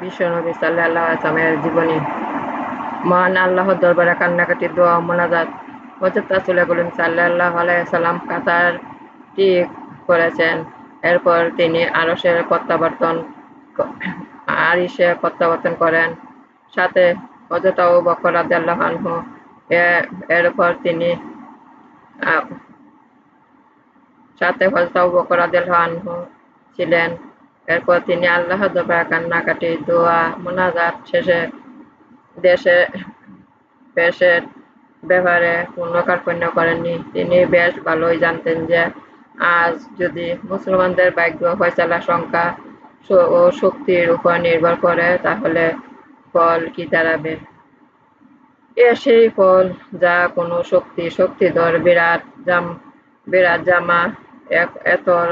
বিশ্বনবী সাল্লাল্লাহু আলাইহি ওয়াসাল্লামের জীবনী। মহান আল্লাহর দরবারে কান্নাকাটি দোয়া মোনাজাত। হযরত রাসূল ওয়াসাল্লাম কাতারটি করেছেন। এরপর তিনি আরশে প্রত্যাবর্তন আরিশে প্রত্যাবর্তন করেন। সাথে হযরত আবু বকর আনহু এরপর তিনি সাথে হযরত আবু বকর রাদিয়াল্লাহু আনহু ছিলেন। এরপর তিনি আল্লাহর দরবারে কান্নাকাটি দোয়া, মোনাজাত, শেষে দেশে পেশের ব্যাপারে কোনো কার্পণ্য করেননি। তিনি বেশ ভালোই জানতেন যে আজ যদি মুসলমানদের ভাগ্য ফয়সালা সংখ্যা ও শক্তির উপর নির্ভর করে, তাহলে ফল কি দাঁড়াবে? এ সেই ফল যা কোনো শক্তি, শক্তিধর বিরাট জাম, বিরাট জামা এতর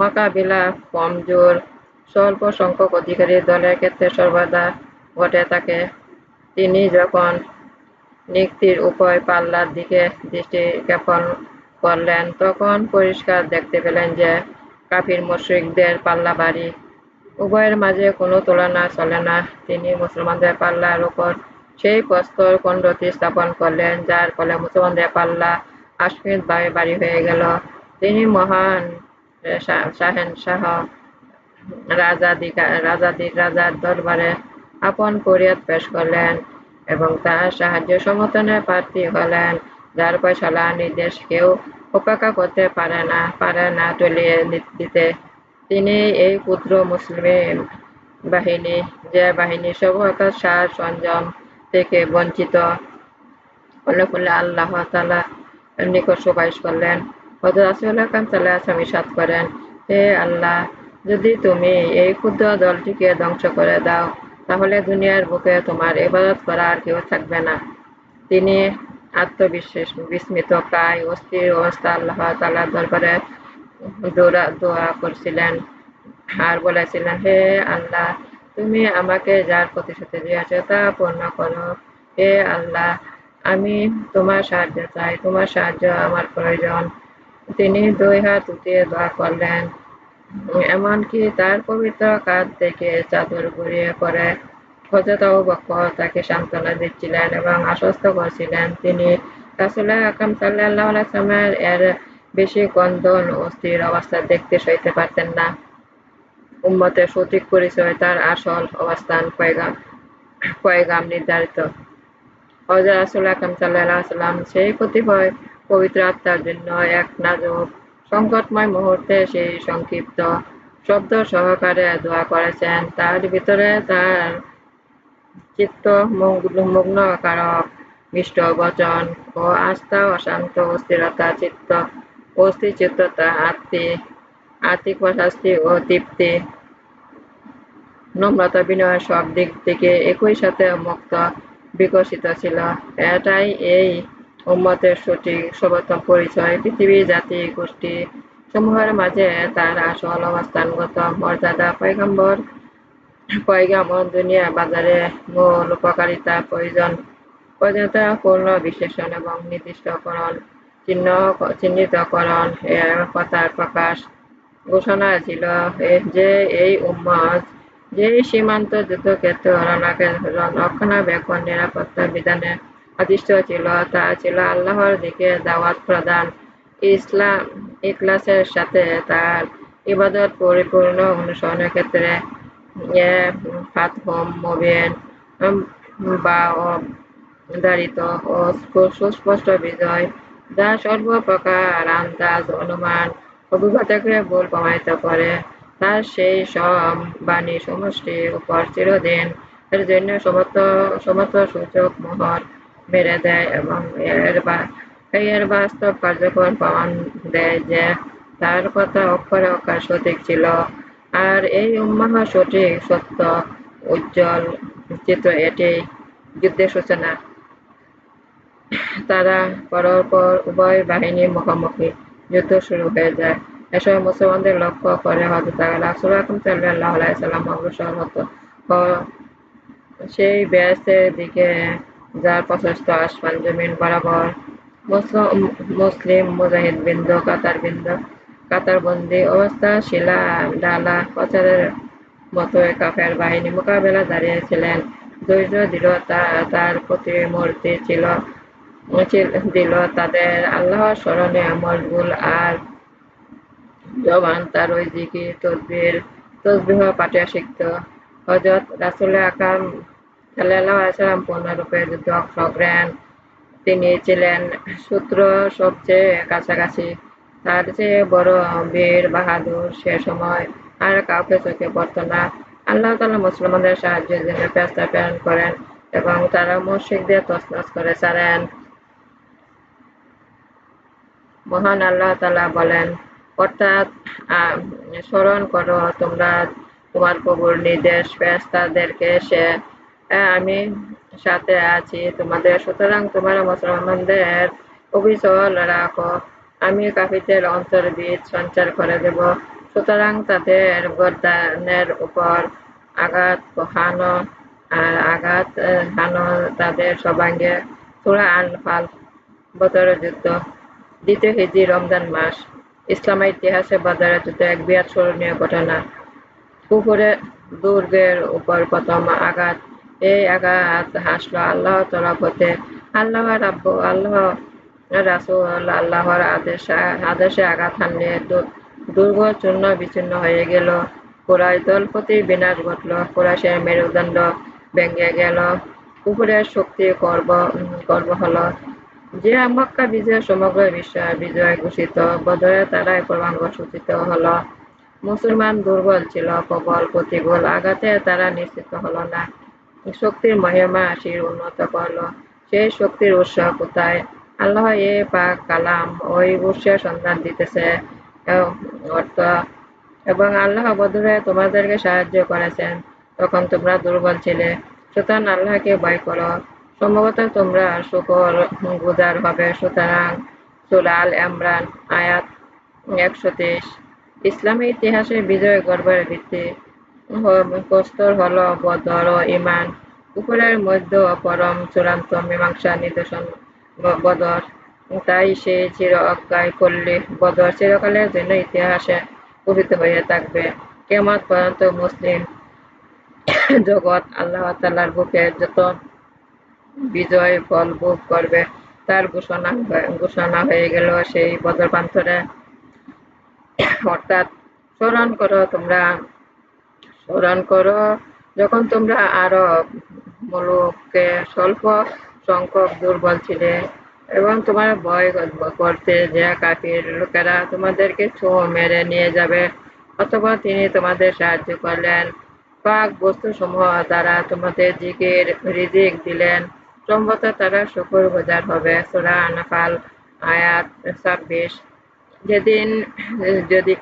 মোকাবিলা কমজোর স্বল্প সংখ্যক অধিকারী দলের ক্ষেত্রে সর্বদা ঘটে থাকে। তিনি যখন নিক্তির উভয় পাল্লার দিকে দৃষ্টি জ্ঞাপন করলেন, তখন পরিষ্কার দেখতে পেলেন যে কাফির মুশরিকদের পাল্লা বাড়ি উভয়ের মাঝে কোনো তুলনা চলে না। তিনি মুসলমানদের পাল্লার উপর সেই প্রস্তর খণ্ডটি স্থাপন করলেন, যার ফলে মুসলমানদের পাল্লা ভাবে বাড়ি হয়ে গেল। তিনি মহান শাহেনশাহ রাজাদির রাজার দরবারে আপন ফরিয়াদ পেশ করলেন এবং তার সাহায্য সমর্থনের প্রার্থী হলেন। যার ফয়সালা নির্দেশ কেউ উপেক্ষা করতে পারে না পারে না টলিয়ে দিতে। তিনি এই ক্ষুদ্র মুসলিম বাহিনী, যে বাহিনী সর্বকার সার সঞ্জম থেকে বঞ্চিত ফলে আল্লাহ তালা নিকট সুপারিশ করলেন। হজরত রাসুল্লাহ কাম সাল্লাহ ইসাদ করেন, হে আল্লাহ যদি তুমি এই ক্ষুদ্র দলটিকে ধ্বংস করে দাও, তাহলে দুনিয়ার বুকে তোমার এবাদত করা আর কেউ থাকবে না। তিনি আত্মবিশ্বাস বিস্মিত, প্রায় অস্থির অবস্থা আল্লাহ তালার দরবারে দৌড়া দোয়া করছিলেন আর বলেছিলেন, হে আল্লাহ, তুমি আমাকে যার প্রতিশ্রুতি দিয়েছ তা পূর্ণ করো। হে আল্লাহ, আমি তোমার সাহায্য চাই, তোমার সাহায্য আমার প্রয়োজন। তিনি দুই হাত উঠিয়ে দোয়া করলেন। এমনকি তার পবিত্র কাঁধ থেকে চাদর গড়িয়ে পরে হজরত বক্কর তাকে সান্ত্বনা দিচ্ছিলেন এবং আশ্বস্ত করছিলেন। তিনি রাসুল্লাহ সাল্লাহ আলাইসলামের এর বেশি কন্দন অবস্থা দেখতে সইতে পারতেন না। সঠিক পরিচয় তার আসল অবস্থান পয়গাম পয়গাম নির্ধারিত। হজর রাসুল সাল্লাহ সেই কতিপয় পবিত্র আত্মার জন্য এক নাজব সংকটময় মুহূর্তে সেই সংক্ষিপ্ত শব্দ সহকারে দোয়া করেছেন। তার ভিতরে তার চিত্ত মগ্ন কারক, মিষ্ট বচন ও আস্থা, অশান্ত অস্থিরতা, চিত্ত অস্থির চিত্ততা আত্মিক আর্থিক প্রশাস্তি ও তৃপ্তি, নম্রতা, বিনয় সব দিক থেকে একই সাথে মুক্ত, বিকশিত ছিল। এটাই এই উম্মতের সঠিক সর্বোত্তম পরিচয় পৃথিবী, জাতি, গোষ্ঠী সমূহের মাঝে তার আসল অবস্থানগত মর্যাদা, পয়গম্বর পয়গামন দুনিয়া বাজারে মূল উপকারিতা, প্রয়োজন প্রয়োজনীয়তা পূর্ণ বিশ্লেষণ এবং নির্দিষ্টকরণ, চিহ্ন, চিহ্নিতকরণ এর কথার প্রকাশ ঘোষণা ছিল যে এই উম্মত যে সীমান্ত যুদ্ধক্ষেত্র রক্ষণাবেক্ষণ নিরাপত্তা বিধানে অধিষ্ঠ ছিল, তা ছিল আল্লাহর দিকে দাওয়াত প্রদান। ইসলাম ইকলাসের সাথে তার ইবাদত পরিপূর্ণ অনুসরণের ক্ষেত্রে ফাতহম ও সুস্পষ্ট বিজয় যা সর্বপ্রকার আন্দাজ, অনুমান, অভিজ্ঞতাকে ভুল প্রমাণিত করে। তার সেই সব বাণী সমষ্টি উপর চিরদিন এর জন্য সমস্ত সমস্ত সূচক মোহর মেরে দেয় এবং এর এর বাস্তব কার্যকর প্রমাণ দেয় যে তার কথা অক্ষরে অক্ষর সঠিক ছিল। আর এই উম্মাহ সঠিক, সত্য, উজ্জ্বল চিত্র এটি যুদ্ধের সূচনা। তারা পরপর উভয় বাহিনীর মুখোমুখি যুদ্ধ শুরু হয়ে যায়। এসব মুসলমানদের লক্ষ্য করে হজরত রাসুল আকরম সাল্লাহ আলাইসাল্লাম অগ্রসর হতো। সেই ব্যাসের দিকে যার প্রশস্ত আসমান জমিন বরাবর। মুসলিম মুজাহিদ বিন্দু, কাতার বিন্দু কাতারবন্দি অবস্থা, শিলা, ডালা প্রচারের মতোই কাফের বাহিনী মোকাবেলা দাঁড়িয়েছিলেন। ধৈর্য, দৃঢ়তা তার প্রতিমূর্তি ছিল দিল তাদের। আল্লাহ স্মরণে মশগুল আর জবান তার ওই জিকির, তসবির, তসবিহ পাঠে শিখত হজরত রাসুল আকাম সাল্লাহ আসালাম পূর্ণরূপে যুদ্ধ অংশ নেন তিনি ছিলেন সূত্র সবচেয়ে কাছাকাছি। তার চেয়ে বড় বীর বাহাদুর সে সময় আর কাউকে চোখে পড়ত না। আল্লাহ তালা মুসলমানদের সাহায্যের জন্য পেস্তা প্রেরণ করেন এবং তারা মুর্শিকদের তসনস করে ছাড়েন। মহান আল্লাহ তালা বলেন, অর্থাৎ স্মরণ করো তোমরা তোমার প্রভুর নির্দেশ। ফেরেশতাদেরকে সে আমি সাথে আছি। তোমাদের, সুতরাং তোমরা মুসলমানদের অবিচল রাখো। আমি কাফিরদের অন্তর্বিদ সঞ্চার করে দেব। সুতরাং তাদের গর্দানের উপর আঘাত হানো, আর আঘাত হানো তাদের সবাঙ্গে সুরা আনফাল বদর যুদ্ধ, দ্বিতীয় হিজি রমজান মাস। ইসলামের ইতিহাসে বাজারে যুদ্ধ এক বিরাট স্মরণীয় ঘটনা। পুকুরে দুর্গের উপর প্রথম আঘাত এই আঘাত হাসলো আল্লাহ তরফতে আল্লাহ রাব্বু, আল্লাহ রাসুল, আল্লাহর আদেশ, আদেশে আঘাত হানলে দুর্গ চূর্ণ বিচ্ছিন্ন হয়ে গেল। কুরাই দলপতি বিনাশ ঘটল, কুরাইশের মেরুদণ্ড ভেঙে গেল। পুকুরের শক্তি গর্ব গর্ব হলো। যে মক্কা বিজয় সমগ্র বিশ্ব বিজয় ঘোষিত, বদরে তারাই পূর্বাঙ্গ সূচিত হলো। মুসলমান দুর্বল ছিল, প্রবল, প্রতিকূল, আঘাতে তারা নিশ্চিত হলো না। শক্তির মহিমা আশির উন্নত করল। সেই শক্তির উৎস কোথায়? আল্লাহ এ পাক কালাম ওই উৎসের সন্ধান দিতেছে। অর্থ, এবং আল্লাহ বদরে তোমাদেরকে সাহায্য করেছেন। তখন তোমরা দুর্বল ছিলে, সুতরাং আল্লাহকে ভয় করো। সম্ভবত তোমরা শুকর গুজার হবে, সুতরাং সুলাল এমরান আয়াত একশো তেইশ। ইসলামী ইতিহাসে বিজয় গর্বের ভিত্তি। প্রস্তর হল বদর ইমান। উপরের মধ্য পরম চূড়ান্ত মীমাংসা নিদর্শন বদর। তাই সে চির অজ্ঞায় করলে বদর চিরকালের জন্য ইতিহাসে পবিত্র হয়ে থাকবে। কেমন পর্যন্ত মুসলিম জগৎ আল্লাহ তাল্লার বুকে যত বিজয় ফল ভোগ করবে, তার ঘোষণা ঘোষণা হয়ে গেল সেই বদর প্রান্তরে অর্থাৎ স্মরণ করো তোমরা স্মরণ করো। যখন তোমরা আরও মুলুককে স্বল্প সংখ্যক দুর্বল ছিলে এবং তোমার ভয় করতে যে কাফির লোকেরা তোমাদেরকে ছো মেরে নিয়ে যাবে অথবা তিনি তোমাদের সাহায্য করলেন। পাক বস্তুসমূহ দ্বারা তোমাদের জিকির, রিজিক দিলেন। সম্ভবত তারা শুকুর গুজার হবে। সোরা আনাফাল, আয়াত ছাব্বিশ। যেদিন যদি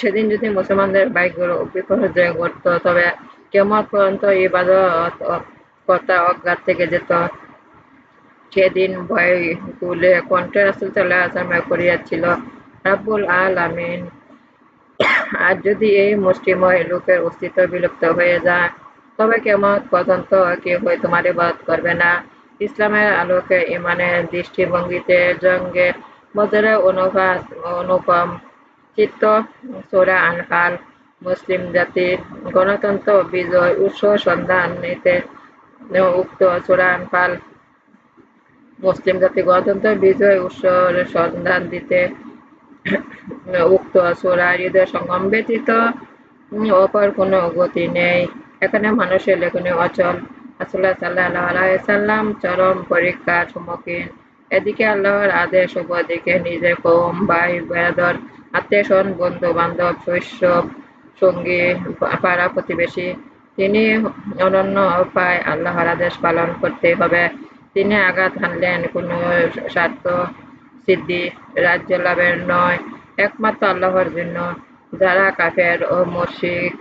সেদিন যদি মুসলমানদের বাইকগুলো বিপর্যয় ঘটত তবে কেমন পর্যন্ত ইবাদত কর্তা অজ্ঞাত থেকে যেত? সেদিন ভয় তুলে কণ্ঠে রাসুল সাল্লাহ আসামে করিয়াছিল, রাব্বুল আল আমিন আর যদি এই মুষ্টিময় লোকের অস্তিত্ব বিলুপ্ত হয়ে যায়, তবে কেমন পর্যন্ত কেউই তোমার ইবাদত করবে না? ইসলামের আলোকে ইমানের দৃষ্টিভঙ্গিতে জঙ্গে বদরে অনুপাত অনুপম চিত্ত, সোরা আনফাল মুসলিম জাতির গণতন্ত্র, বিজয়, উৎস, সন্ধান নিতে উক্ত সোরা আনফাল মুসলিম জাতি গণতন্ত্র, বিজয়, উৎস, সন্ধান দিতে উক্ত সোরা হৃদয় সঙ্গম ব্যতীত অপর কোনো গতি নেই। এখানে মানুষের লেখনে অচল। আসল্লাহ সাল্লাহ আলাইসাল্লাম চরম পরীক্ষার সম্মুখীন। এদিকে আল্লাহর আদেশ দিকে নিজের কম, ভাই, বেড়াদর আত্মীয় স্বজন বন্ধু বান্ধব শৈশব, সঙ্গী, পাড়া প্রতিবেশী, তিনি অনন্য উপায় আল্লাহর আদেশ পালন করতে হবে। তিনি আঘাত হানলেন কোনো স্বার্থ সিদ্ধি, রাজ্য লাভের নয়, একমাত্র আল্লাহর জন্য। যারা কাফের ও মসিক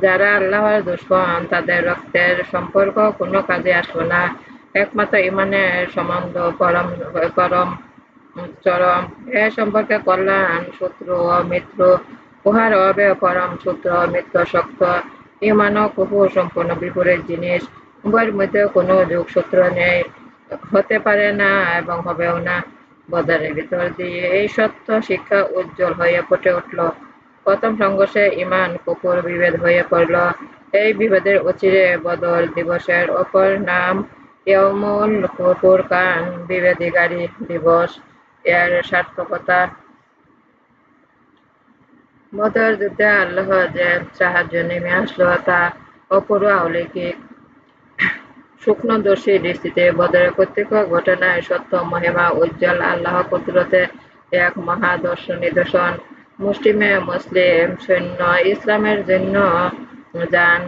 যারা আল্লাহর দুশ্মন, তাদের রক্তের সম্পর্ক কোনো কাজে আসবে না। একমাত্র ইমানের সম্বন্ধ পরম পরম চরম। এ সম্পর্কে কল্যাণ, শত্রু ও মিত্র, উহার অবে পরম সূত্র মিত্র শক্ত। ইমান কুহু সম্পূর্ণ বিপরীত জিনিস। উভয়ের মধ্যে কোনো যোগ সূত্র নেই। হতে পারে না এবং হবেও না। বদারের ভিতর দিয়ে এই সত্য শিক্ষা উজ্জ্বল হয়ে ফুটে উঠল। প্রথম সংঘর্ষে ইমান, কুকুর বিভেদ হয়ে পড়ল। এই বিভেদের অচিরে বদর দিবসের অপর নাম ইয়মুল ফুরকান বিভেদীকারী দিবস। এর সার্থকতা। বদর যুদ্ধে আল্লাহ যে সাহায্য নেমে আসলো, তা অপূর্ব অলৌকিক। সূক্ষ্মদর্শী দৃষ্টিতে বদরের প্রত্যেক ঘটনায় সত্য, মহিমা, উজ্জ্বল আল্লাহ কুদরতের এক মহাদর্শ নিদর্শন। মুসলিমে মুসলিম সৈন্য ইসলামের জন্য যান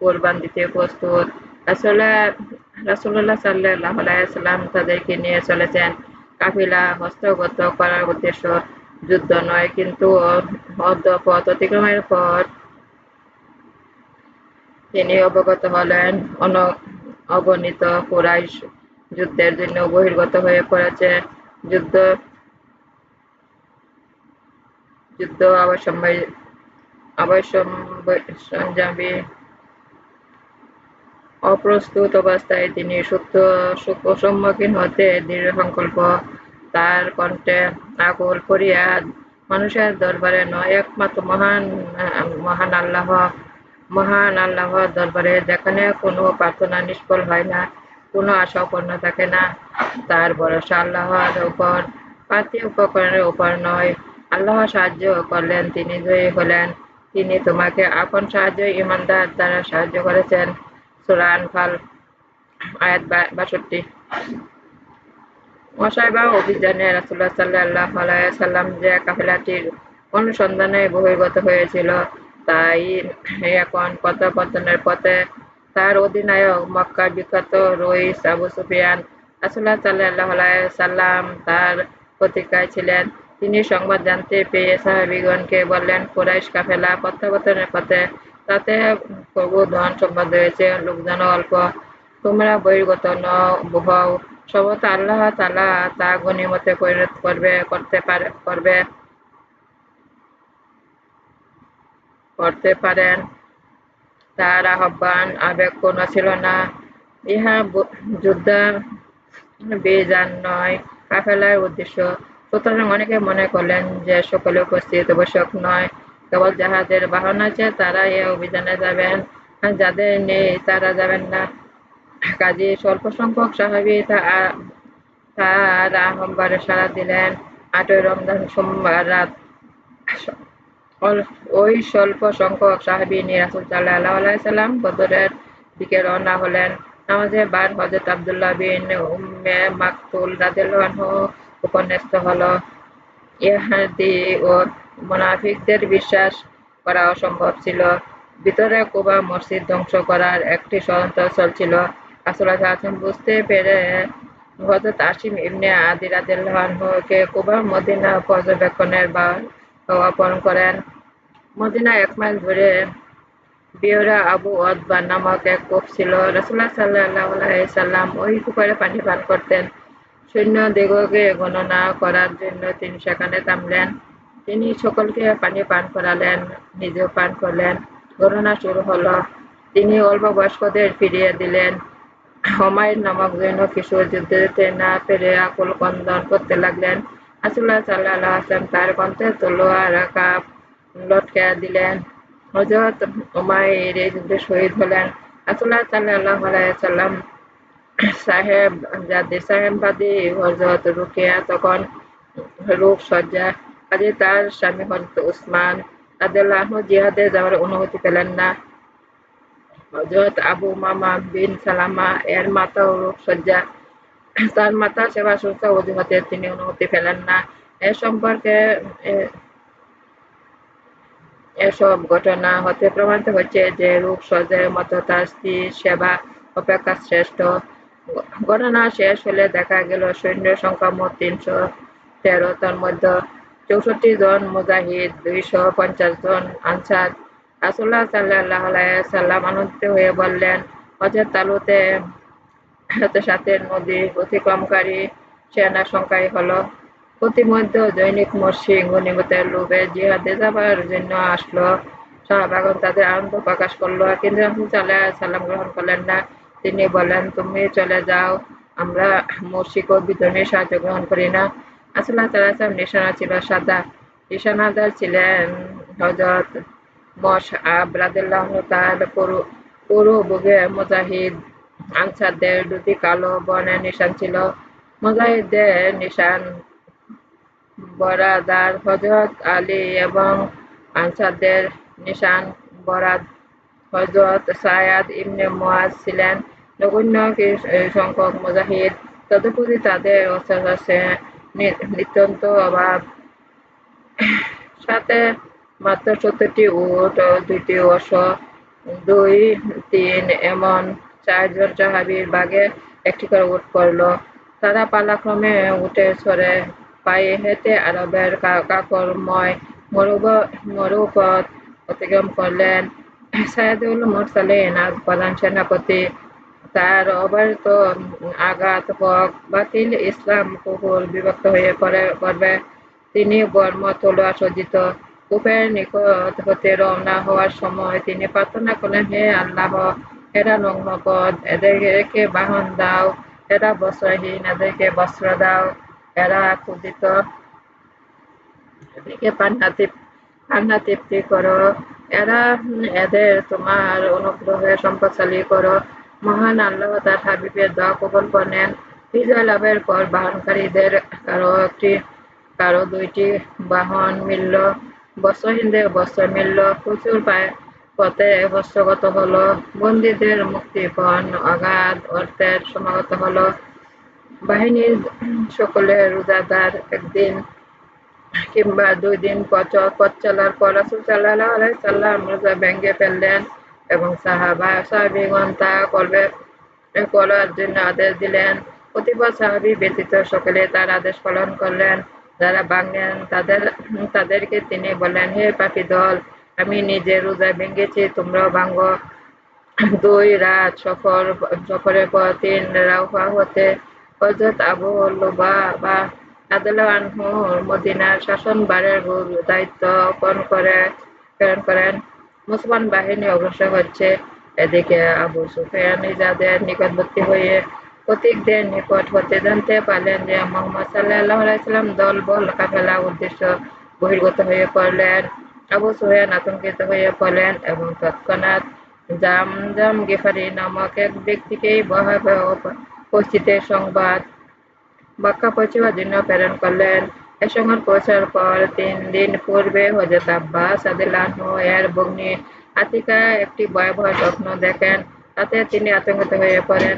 কোরবান দিতে প্রস্তুত। আসলে রাসুল্লাহ সাল্লাহ আলাইসাল্লাম তাদেরকে নিয়ে চলেছেন। কাফিলা হস্তগত করার উদ্দেশ্য, যুদ্ধ নয়, কিন্তু পথ অতিক্রমের পর তিনি অবগত হলেন, অন অগণিত কুরাইশ যুদ্ধের জন্য বহির্গত হয়ে পড়েছে। যুদ্ধ যুদ্ধ অবশ্যম্ভাবী অপ্রস্তুত অবস্থায় তিনি সত্য সম্মুখীন হতে দৃঢ় সংকল্প। তার কণ্ঠে আকুল ফরিয়াদ মানুষের দরবারে নয়, একমাত্র মহান মহান আল্লাহ, মহান আল্লাহর দরবারে যেখানে কোনো প্রার্থনা নিষ্ফল হয় না, কোনো আশা অপন্ন থাকে না। তার ভরসা আল্লাহর উপর পাতি উপকরণের উপর নয়। আল্লাহ সাহায্য করলেন, তিনি জয়ী হলেন। তিনি তোমাকে আপন সাহায্য, ইমানদার দ্বারা সাহায্য করেছেন। সুরান, ফাল, আয়াত বাষট্টি। মশাইবা অভিযানে রাসুল্লাহ সাল্লাহ সাল্লাম যে কাফেলাটির অনুসন্ধানে বহির্গত হয়েছিল, তাই এখন পতনের পথে তার অধিনায়ক মক্কার বিখ্যাত রইস আবু সুফিয়ান রাসুল্লাহ সাল্লাহ সাল্লাম তার প্রতিকায় ছিলেন। তিনি সংবাদ জানতে পেয়ে সাহাবিগণকে বললেন, কোরাইশ কাফেলা প্রত্যাবর্তনের পথে তাতে প্রভু ধন সম্পদ রয়েছে লোকজন অল্প। তোমরা বহির্গত ন হও সম্ভবত আল্লাহ তালা তা গণিমতে পরিণত করবে, করতে পারে, করবে, করতে পারেন। তার আহ্বান আবেগ কোন ছিল না। ইহা যুদ্ধ বেজান নয়, কাফেলার উদ্দেশ্য। সুতরাং অনেকে মনে করলেন যে সকলে উপস্থিত, আবশ্যক নয়। কেবল যাহাদের বাহন আছে তারা এ অভিযানে যাবেন। যাদের নেই, তারা যাবেন না। কাজে স্বল্প সংখ্যক সাহাবি তার আহ্বানে সারা দিলেন। আটই রমজান সোমবার রাত। ওই স্বল্প সংখ্যক সাহাবি নিয়ে রাসুল সাল্লাহ সাল্লাম বদরের দিকে রওনা হলেন। নামাজে বার হজরত আবদুল্লাহ বিন উম্মে মাকতুল রাদিয়াল্লাহু উপন্যস্ত হলো। ইহাদি ও মুনাফিকদের বিশ্বাস করা অসম্ভব ছিল। ভিতরে কুবা মসজিদ ধ্বংস করার একটি ষড়যন্ত্র চলছিল। আসলে বুঝতে পেরে হজরত আসিম ইবনে আদি রাদিয়াল্লাহুকে কুবা মদিনা পর্যবেক্ষণের বা অর্পণ করেন। মদিনা এক মাইল ধরে বিয়রা আবু অদবা নামক এক কূপ ছিল। রসুল্লাহ সাল্লাহ সাল্লাম ওই কুপারে পানি পান করতেন। সৈন্য দিগকে গণনা করার জন্য তিনি সেখানে থামলেন। তিনি সকলকে পানি পান করালেন, নিজেও পান করলেন গণনা শুরু হলো। তিনি অল্প বয়স্কদের ফিরিয়ে দিলেন। হমায়ুন নামক জৈন কিশোর যুদ্ধে না পেরে আকুল কন্দন করতে লাগলেন। আসুল্লাহ সাল্লাহ আসলাম তার কণ্ঠে তলোয়ার কাপ লটকে দিলেন। হজরত উমায়ের এই যুদ্ধে শহীদ হলেন। আসুল্লাহ সাল্লাহ সাল্লাম সাহেব যাদের সাহেববাদী হজরত রুকিয়া তখন রূপ সজ্জা কাজে তার স্বামী হজরত উসমান তাদের জিহাদে যাওয়ার অনুমতি পেলেন না। হজরত আবু মামা বিন সালামা, এর মাতা ও রূপসজ্জা, তার মাতা সেবা শুশ্রূষা অজুহাতে তিনি অনুমতি পেলেন না। এ সম্পর্কে এসব ঘটনা হতে প্রমাণিত হচ্ছে যে রূপ সজ্জার মতো তার স্ত্রী সেবা অপেক্ষা শ্রেষ্ঠ। ঘটনা শেষ হলে দেখা গেল সৈন্যের সংখ্যা মোট তিনশো তেরো, তার মধ্যে চৌষট্টি জন মুজাহিদ, দুইশো পঞ্চাশ জন আনসার। রাসুল্লাহ সাল্লাহ সাল্লাম আনন্দিত হয়ে বললেন, হজরত তালুতে সাথে নদী অতিক্রমকারী সেনা সংখ্যাই হলো। প্রতিমধ্যে দৈনিক মসিং গণিমতের লোভে জিহাদে যাবার জন্য আসলো। শাহবাগন তাদের আনন্দ প্রকাশ করল। কিন্তু রাসুল সাল্লাহ সাল্লাম গ্রহণ করলেন না। তিনি বলেন তুমি চলে যাও, আমরা মসিক ও সাহায্য গ্রহণ করি না। আসল্লাহ তাল্লাহ নিশানা ছিল সাদা নিশানাদার ছিলেন হজরত মশআব রাদিয়াল্লাহু তার পূর্বভোগে মুজাহিদ, আনসারদের দুটি কালো বনের নিশান ছিল। মুজাহিদদের নিশান বরাদার হজরত আলী এবং আনসারদের নিশান বরাদ হজরত সায়াদ ইবনে মুয়াজ ছিলেন। নগণ্য সংখ্যক মুজাহিদ, তদুপরি তাদের অস্ত্র নিত্যন্ত অভাব সাথে মাত্র সত্তরটি উট ও দুইটি অশ্ব দুই, তিন, এমন চারজন সাহাবির বাগে একটি করে উট পড়ল। তারা পালাক্রমে উঠে সরে পায়ে হেঁটে আরবের কাকরময় মরুব, মরুপথ অতিক্রম করলেন। সাইদুল মুরসালিন আজ প্রধান সেনাপতি তার অবারিত আঘাত হক বাতিল ইসলাম কুকুর বিভক্ত হয়ে পড়বে, তিনি বর্ম তলোয়া সজ্জিত। কূপের নিকট হতে রওনা হওয়ার সময় তিনি প্রার্থনা করলেন, হে আল্লাহ এরা নগ্ন পদ এদেরকে বাহন দাও এরা বস্ত্রহীন, এদেরকে বস্ত্র দাও। এরা ক্ষুদিত এদেরকে পান্না তৃপ্তি করো। এরা এদের তোমার অনুগ্রহে সম্পদশালী করো। মহান আল্লাহ তার হাবিবের দোয়া কবল করেন। বিজয় লাভের পর বাহনকারীদের কারও একটি, কারও দুইটি বাহন মিলল বস্ত্রহীনদের বস্ত্র মিলল, প্রচুর পায় পথে বস্ত্রগত হলো, বন্দীদের মুক্তিপণ অগাধ অর্থের সমাগত হলো। বাহিনীর সকলে রোজাদার একদিন কিংবা দুই দিন পথ চলার পর রাসুল সাল্লাহ আলাইসাল্লাম রোজা ভেঙে ফেললেন। এবং সাহাবা সাহাবিগণ তা করবে করার জন্য আদেশ দিলেন। প্রতিবার সাহাবি ব্যতীত সকলে তার আদেশ পালন করলেন। যারা ভাঙলেন তাদের, তাদেরকে তিনি বললেন, হে পাখি দল, আমি নিজে রোজা ভেঙেছি, তোমরাও ভাঙ্গ দুই রাত সফর, সফরের পর তিন রাউফা হতে হজরত আবু লোবা বা আনহুর মদিনার শাসনভারের দায়িত্ব অর্পণ করে প্রেরণ করেন। মুসলমান বাহিনী অগ্রসর হচ্ছে। এদিকে আবু সুফিয়ান যাদের নিকটবর্তী হয়ে প্রতীকদের নিকট হতে জানতে পারলেন যে মোহাম্মদ সাল্লাহ আলাইসাল্লাম দল বল কাফেলা উদ্দেশ্য বহির্গত হয়ে পড়লেন। আবু সুফিয়ান আতঙ্কিত হয়ে পড়লেন এবং তৎক্ষণাৎ জাম জাম গেফারি নামক এক ব্যক্তিকেই ভয়াবহ পরিস্থিতির সংবাদ মক্কা পৌঁছবার জন্য প্রেরণ করলেন। এ সংবাদ পৌঁছার পর তিন দিন পূর্বে হজরত আব্বাস আদিল্লাহ এর বগ্নি আতিকা একটি ভয়াবহ স্বপ্ন দেখেন। তাতে তিনি আতঙ্কিত হয়ে পড়েন।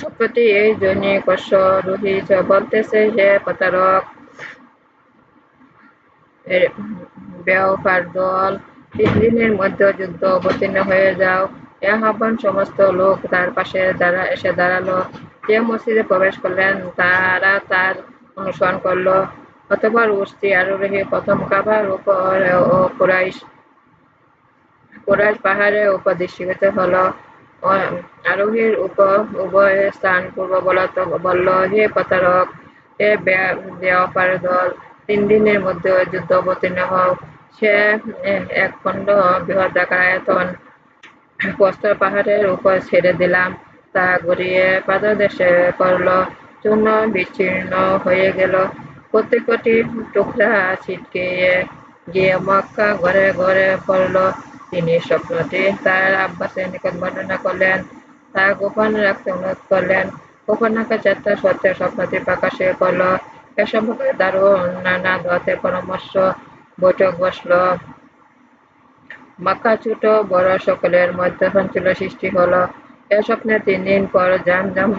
সত্যটি এই জন্য কষ্ট রোহিত বলতেছে যে প্রতারক। দল তিন দিনের মধ্যে যুদ্ধ অবতীর্ণ হয়ে যাও। এ আহ্বান সমস্ত লোক তার পাশে দাঁড়া, এসে দাঁড়াল। যে মসজিদে প্রবেশ করলেন, তারা তার অনুসরণ করল। আরোহী প্রথম কাবার উপর ও কুরাইশ কুরাইশ হলো। আরোহীর উভয় স্থান পূর্ব বলল, হে হে দল, তিন দিনের মধ্যে যুদ্ধ অবতীর্ণ হোক সে এক খণ্ড বৃহৎ আয়তন প্রস্তর পাহাড়ের উপর ছেড়ে দিলাম। তা গড়িয়ে পাদদেশে পড়ল। চূর্ণ বিচ্ছিন্ন হয়ে গেল। প্রত্যেকটি টুকরা ছিটকে গিয়ে মক্কা ঘরে ঘরে পড়ল। তিনি স্বপ্নটি তার আব্বাসের নিকট বর্ণনা করলেন। তা গোপন রাখতে অনুরোধ করলেন। গোপন রাখা চেষ্টা সত্ত্বে স্বপ্নটি প্রকাশে করল। এ সম্পর্কে দারুণ নানা দতের পরামর্শ, বৈঠক বসল। মাক্কা ছোট বড় সকলের মধ্যে সঞ্চল সৃষ্টি হলো। এ স্বপ্নে তিন দিন পর জাম জাম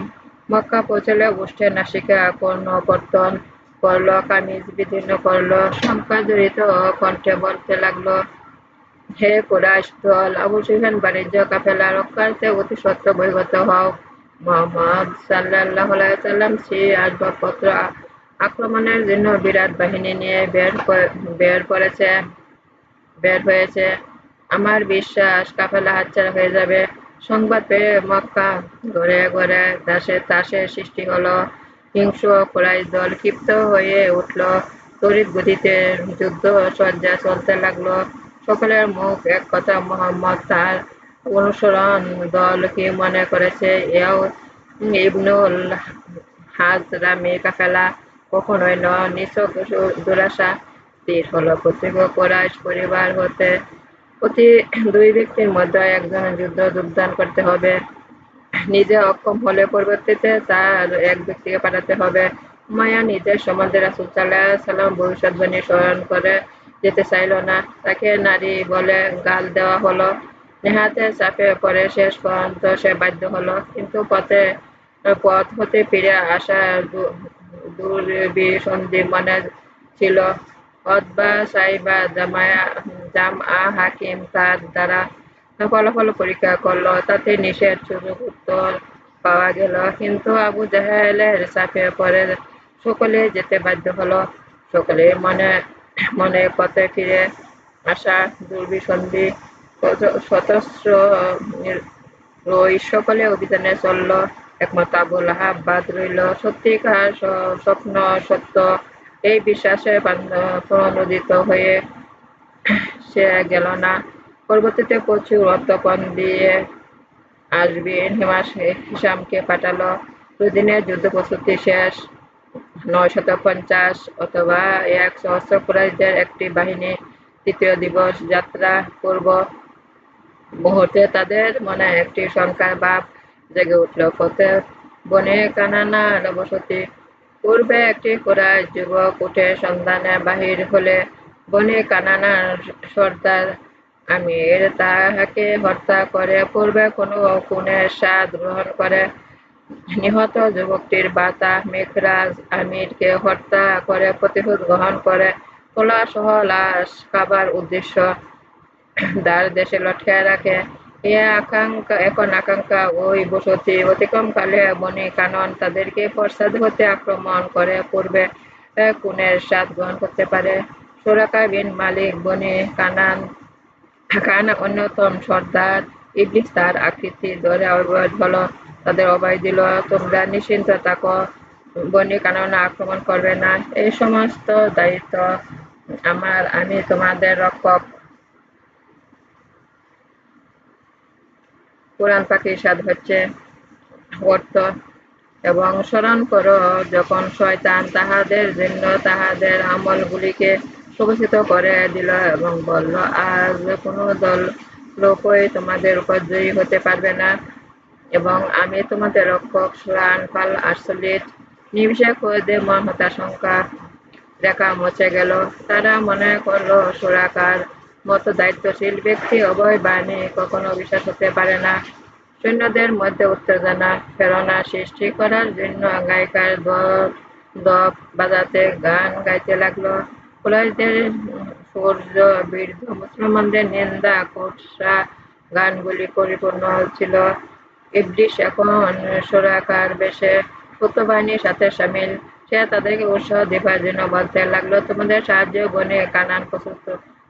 মক্কা পৌঁছলে উষ্ঠে নাসিকা কর্ণ কর্তন করল, কামিজ বিদীর্ণ করল সংখ্যা জড়িত কণ্ঠে বলতে লাগল, হে কুরাইশ দল, আবু সুফিয়ান বাণিজ্য, কাফেলা রক্ষার্থে অতি সত্য বৈগত হও। মোহাম্মদ সাল্লাহ সাল্লাম সেই আসবাবপত্র আক্রমণের জন্য বিরাট বাহিনী নিয়ে বের বের করেছে, বের হয়েছে। আমার বিশ্বাস, কাফেলা হাতছাড়া হয়ে যাবে। সংবাদ পেয়ে মক্কা ঘরে ঘরে দাসে তাসের সৃষ্টি হলো। হিংস্র কুরাইশ দল ক্ষিপ্ত হয়ে উঠল। তড়িৎ গতিতে যুদ্ধ সজ্জা চলতে লাগল। সকলের মুখ এক কথা, মোহাম্মদ, তার অনুসরণ দল কি মনে করেছে? এও ইবনুল হাজরামি কাফেলা কখনোই ন নিছক দুরাশা তীর হলো। প্রতিজ্ঞ কোরাইশ পরিবার হতে প্রতি দুই ব্যক্তির মধ্যে একজন যুদ্ধ যোগদান করতে হবে। নিজে অক্ষম হলে পরবর্তীতে তার এক ব্যক্তিকে পাঠাতে হবে। মায়া নিজের সম্বন্ধে রাসুল সাল্লাহ সাল্লাম ভবিষ্যৎবাণী স্মরণ করে যেতে চাইল না। তাকে নারী বলে গাল দেওয়া হলো। নেহাতে চাপে পরে শেষ পর্যন্ত সে বাধ্য হলো। কিন্তু পথে, পথ হতে ফিরে আসা দুর্বিসন্ধি মনে ছিল। অথবা সাইবা জামায়া জাম হাকিম তার দ্বারা ফলাফল পরীক্ষা করল, তাতে নিষেধ সুযোগ উত্তর পাওয়া গেল। কিন্তু আবু জাহেলের চাপে পরে সকলে যেতে বাধ্য হলো। সকলে মনে মনে পথে ফিরে আসা, দুর্বিসন্ধি সতস্র রই সকলে অভিযানে চলল। একমত আবুল আহাব বাদ রইল। সত্যিকার স্বপ্ন, সত্য, এই বিশ্বাসে প্রণোদিত হয়ে সে গেল না। পরবর্তীতে প্রচুর অর্থপণ দিয়ে আসবিন হিমাস হিসামকে পাঠালো। দুদিনের যুদ্ধ প্রস্তুতি শেষ। নয়শত পঞ্চাশ অথবা এক সহস্র কুরাইশদের একটি বাহিনী তৃতীয় দিবস যাত্রা পূর্ব মুহূর্তে তাদের মনে একটি সংখ্যার ভাব জেগে উঠল। পথে বনে কানানা বসতি পূর্বে একটি কুরাইশ যুবক উঠে সন্ধানে বাহির হলে বনে কানানা সর্দার আমির তাহাকে হত্যা করে, পূর্বে কোনো খুনের স্বাদ গ্রহণ করে। নিহত যুবকটির বাতা মেঘরাজ আমিরকে হত্যা করে, প্রতিশোধ গ্রহণ করে। তোলা সহ লাশ খাবার উদ্দেশ্য দ্বার দেশে লটকে রাখে। এ আকাঙ্ক্ষা, এখন আকাঙ্ক্ষা ওই বসতি অতিক্রমকালে বনি কানন তাদেরকে প্রসাদ হতে আক্রমণ করে, পূর্বে কুনের স্বাদ গ্রহণ করতে পারে। সোরাকা বিন মালিক বনি কানান খান অন্যতম সর্দার ইবলিস তার আকৃতি ধরে অবৈধ হলো। তাদের অভয় দিল, তোমরা নিশ্চিন্ত থাকো, বনি কাননা আক্রমণ করবে না। এই সমস্ত দায়িত্ব আমার, আমি তোমাদের রক্ষক। কোরআন পাখির স্বাদ হচ্ছে। অর্থ এবং স্মরণ করো, যখন শয়তান তাহাদের জন্য তাহাদের আমলগুলিকে সুঘোষিত করে দিল এবং বলল, আজ কোনো দল লোকই তোমাদের উপর জয়ী হতে পারবে না এবং আমি তোমাদের রক্ষক সুরান পাল আটচল্লিশ নিমিষে খোঁজে মন হতাশঙ্কা রেখা মুছে গেল। তারা মনে করল, সুরাকার মতো দায়িত্বশীল ব্যক্তি অবয় বাণী কখনো বিশ্বাস হতে পারে না। সৈন্যদের মধ্যে উত্তেজনা, প্রেরণা সৃষ্টি করার জন্য গায়িকার দপ বাজাতে গান গাইতে লাগল। কুলাইদের সূর্য বৃদ্ধ মুসলমানদের নিন্দা কোটসা গানগুলি পরিপূর্ণ ছিল ইবলিশ এখন সুরাকার বেশে বাহিনীর সাথে সামিল। সে তাদেরকে উৎসাহ দেবার জন্য বলতে লাগল। তোমাদের সাহায্য বনে কানান প্রস্তুত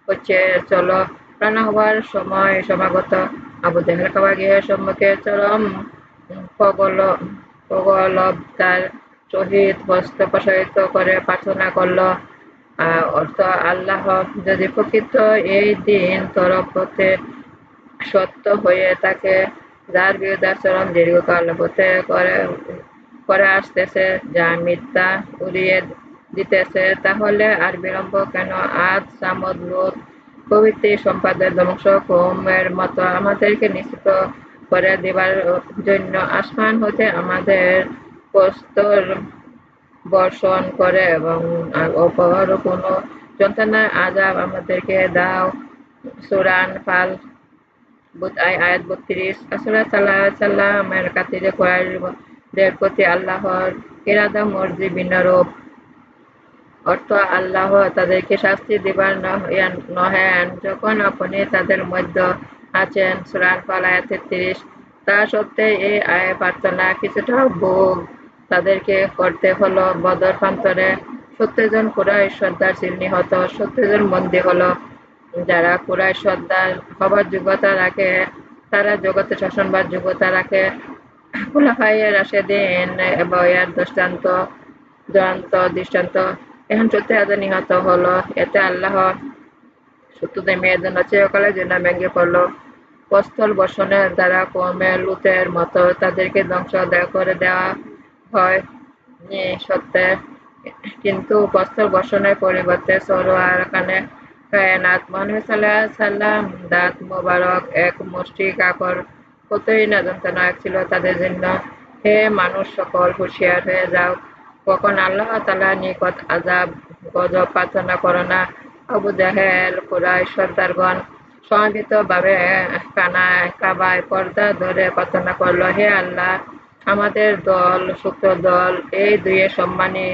হচ্ছে। চলো, প্রাণ হওয়ার সময় সমাগত। আবু খাওয়া গিয়ে সম্মুখে চরম পগল পগলব তার শহীদ হস্ত প্রসারিত করে প্রার্থনা করল। আল্লাহ যদি প্রকৃত এই দিন তরফ হতে সত্য হয়ে থাকে, যার বিরুদ্ধে আচরণ দীর্ঘকাল হতে করে করে আসতেছে, যা মিথ্যা উড়িয়ে দিতেছে, তাহলে আর বিলম্ব কেন? আজ সামদ লোক প্রভৃতি সম্পাদের ধ্বংস কমের মতো আমাদেরকে নিশ্চিত করে দেবার জন্য আসমান হতে আমাদের প্রস্তর বর্ষণ করে এবং অপর কোনো যন্ত্রণার আজাব আমাদেরকে দাও। সুরান ফাল আয়াত বত্রিশ। আসলে সাল্লাহ সাল্লামের কাতিরে প্রতি আল্লাহর ইরাদা, মর্জি বিনারূপ অর্থ আল্লাহ তাদেরকে শাস্তি দিবার নহেন। যখন আপনি তাদের মধ্যে আছেন, সুরান ফাল আয়াত তেত্রিশ, তা সত্ত্বে এই আয় প্রার্থনা কিছুটা ভোগ তাদেরকে করতে হলো, বদর প্রান্তরে সত্তর জন কুরাই সর্দার ছিল নিহত সত্তর জন বন্দী হলো। যারা কুরাই সর্দার হবার যোগ্যতা রাখে, তারা জগতে শাসনবার যোগ্যতা রাখে। খোলাফাইয়ের আসে দিন এবং এর দৃষ্টান্ত দৃষ্টান্ত দৃষ্টান্ত। এখন চলতে হাজার নিহত হলো, এতে আল্লাহ সত্যদের মেয়ের জন্য চিরকালের জন্য ভেঙে পড়ল। প্রস্থল বর্ষণের দ্বারা কমে লুতের মতো তাদেরকে ধ্বংস করে দেওয়া হয়। সত্যের কিন্তু বস্ত্র বর্ষণের পরিবর্তে সরোয়ারখানে কায়নাত মহানবী সাল্লাম দাঁত মোবারক, এক মুষ্টি কাপড় কতই না যন্ত্রণায়ক ছিল তাদের জন্য। হে মানুষ সকল হুঁশিয়ার হয়ে যাও। কখন আল্লাহ তালা নিকট আজাব গজব প্রার্থনা করো না। আবু জাহেল কুরাই সর্দারগণ ভাবে কানায়, কাবায় পর্দা ধরে প্রার্থনা করল, হে আল্লাহ আমাদের দল শুক্র দল, এই দুয়ে সম্মানী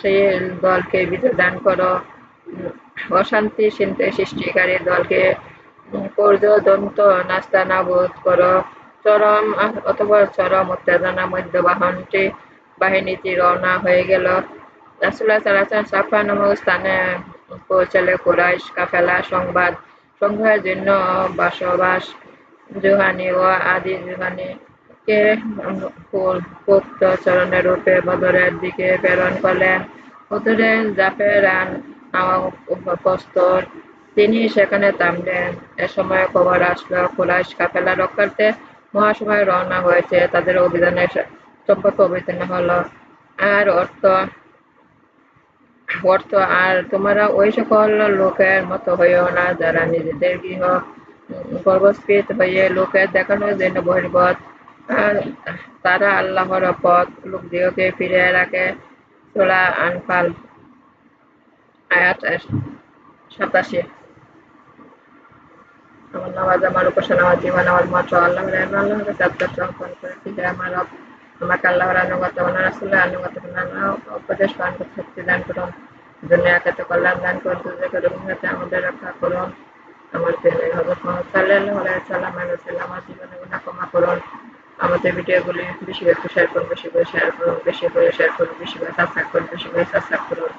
সেই দলকে বিজয় দান করো। অশান্তি সৃষ্টিকারী দলকে পর্যদন্ত নাস্তা নাবুদ করো। চরম অথবা চরম উত্তেজনা মধ্য বাহনটি বাহিনীটি রওনা হয়ে গেল। রাসুল্লাহ সাল্লাহ সাফা নামক স্থানে পৌঁছালে কুরাইশ কাফেলা সংবাদ সংগ্রহের জন্য বসবাস, জুহানি ও আদি জুহানি কে পোক্ত চরণের রূপে বদরের দিকে প্রেরণ করলেন। বদরে জাফেরান প্রস্তর তিনি সেখানে থামলেন। এ সময় খবর আসলো, কুরাইশ কাফেলা রক্ষার্থে মহাসভায় রওনা হয়েছে। তাদের অভিযানের সম্পর্কে অভিযান হলো। আর অর্থ অর্থ, আর তোমরা ওই সকল লোকের মতো হইও না, যারা নিজেদের গৃহ গর্বস্ফীত হয়ে লোকের দেখানোর জন্য বহির্গত তারা আল্লাহর পথ লোকদিগকে ফিরে রাখে। সোলা আনফাল, আয়াত সাতাশি। আমার নামাজ, আমার উপাসনা আমার জীবন আমার আল্লাহ আত্মসমর্পণ করেছি হে আমার আমাকে আল্লাহর আনুগত মানে রাসুল্লাহ আনুগত উপদেশ পান শক্তি দান করুন। দুনিয়া এত কল্যাণ দান করুন করে আমাদের রক্ষা করুন। আমার মোহাম্মদ সাল্লাহ আমার জীবনে গুণা ক্ষমা করুন। আমাদের ভিডিওগুলি বেশি একটু শেয়ার করুন, বেশি করে শেয়ার করুন, বেশি করে শেয়ার করুন, বেশি করে সাবস্ক্রাইব করুন, বেশি করে সাবস্ক্রাইব করুন।